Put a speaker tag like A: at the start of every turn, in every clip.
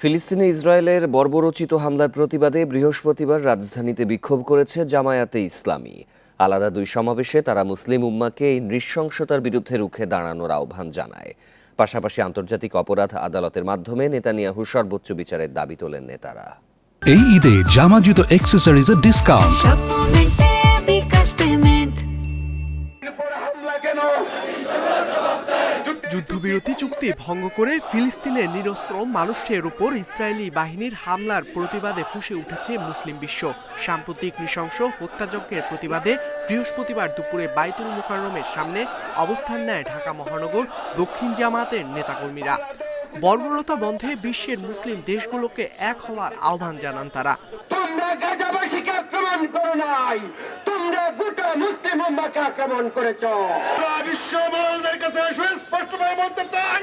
A: ফিলিস্তিনে ইসরায়েলের বর্বরোচিত হামলার প্রতিবাদে বৃহস্পতিবার রাজধানীতে বিক্ষোভ করেছে জামায়াতে ইসলামী। আলাদা দুই সমাবেশে তারা মুসলিম উম্মাকে এই নৃশংসতার বিরুদ্ধে রুখে দাঁড়ানোর আহ্বান জানায়। পাশাপাশি আন্তর্জাতিক অপরাধ আদালতের মাধ্যমে নেতানিয়াহু সর্বোচ্চ বিচারের দাবি তোলেন নেতারা।
B: এই ঈদে জামা জুতো অ্যাক্সেসরিজের ডিসকাউন্ট
C: পেমেন্ট
D: যুদ্ধবিরতি চুক্তি ভঙ্গ করে ফিলিস্তিনের নিরস্ত্র মানুষের উপর ইসরায়েলি বাহিনীর হামলার প্রতিবাদে ফুঁসে উঠেছে মুসলিম বিশ্ব। সাম্প্রতিক নৃশংস হত্যাযজ্ঞের প্রতিবাদে বৃহস্পতিবার দুপুরে বাইতুল মুকাররমের সামনে অবস্থান নেয় ঢাকা মহানগর দক্ষিণ জামাতের নেতাকর্মীরা। বর্বরতা বন্ধে বিশ্বের মুসলিম দেশগুলোকে এক হওয়ার আহ্বান জানান তারা।
E: তোমরা গাজাবাসীকে আক্রমণ করো নাই। তোমরা গোটা মুসলিম উম্মাকে আক্রমণ করেছ। বিশ্ব কাছে সুস্পষ্টভাবে বলতে চাই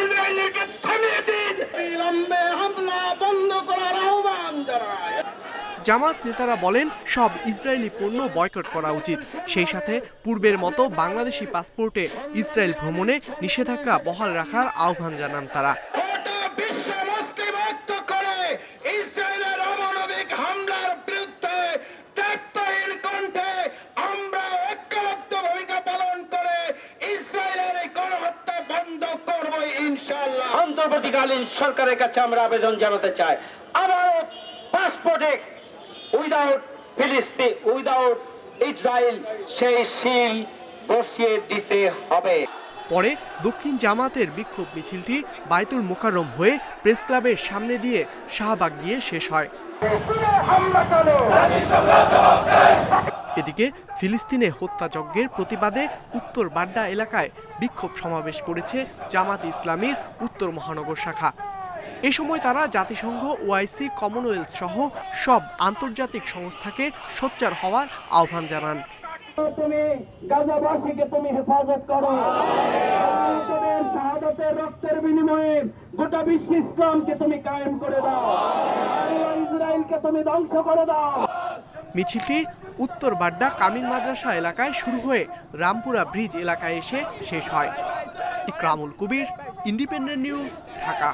E: ইসরায়েলকে থামিয়ে দিন। বিলম্বে হামলা বন্ধ করার আহ্বান জানায়।
D: জামাত নেতারা বলেন, সব ইসরায়েলি পণ্য বয়কট করা উচিত। সেই সাথে পূর্বের মতো বাংলাদেশি পাসপোর্টে ইসরায়েল ভ্রমণে নিষেধাজ্ঞা বহাল রাখার আহ্বান জানান তারা।
E: অন্তর্বর্তীকালীন সরকারের কাছে আমরা আবেদন জানাতে চাই। আবারও পাসপোর্টে উইদাউট ফিলিস্তিন উইদাউট ইসরায়েল সেই সিল বসিয়ে দিতে হবে।
D: পরে দক্ষিণ জামাতের বিক্ষোভ মিছিলটি বাইতুল মোকাররম হয়ে প্রেস ক্লাবের সামনে দিয়ে শাহবাগ গিয়ে শেষ হয়। এদিকে ফিলিস্তিনে হত্যাযজ্ঞের প্রতিবাদে উত্তর বাড্ডা এলাকায় বিক্ষোভ সমাবেশ করেছে জামাত ইসলামীর উত্তর মহানগর শাখা। এ সময় তারা জাতিসংঘ, ওআইসি, কমনওয়েলথ সহ সব আন্তর্জাতিক সংস্থাকে সোচ্চার হওয়ার আহ্বান জানান।
E: তুমি গাজাবাসীকে তুমি হেফাজত করো। তোদের শাহাদতের রক্তের বিনিময়ে গোটা বিশ্ব ইসলামকে তুমি কায়েম করে দাও। ইসরায়েলকে তুমি ধ্বংস করে দাও।
D: মিছিলটি উত্তর বাড্ডা কামিল মাদ্রাসা এলাকায় শুরু হয়ে রামপুরা ব্রিজ এলাকায় এসে শেষ হয়। Ikramul Kabir, independent news, Dhaka.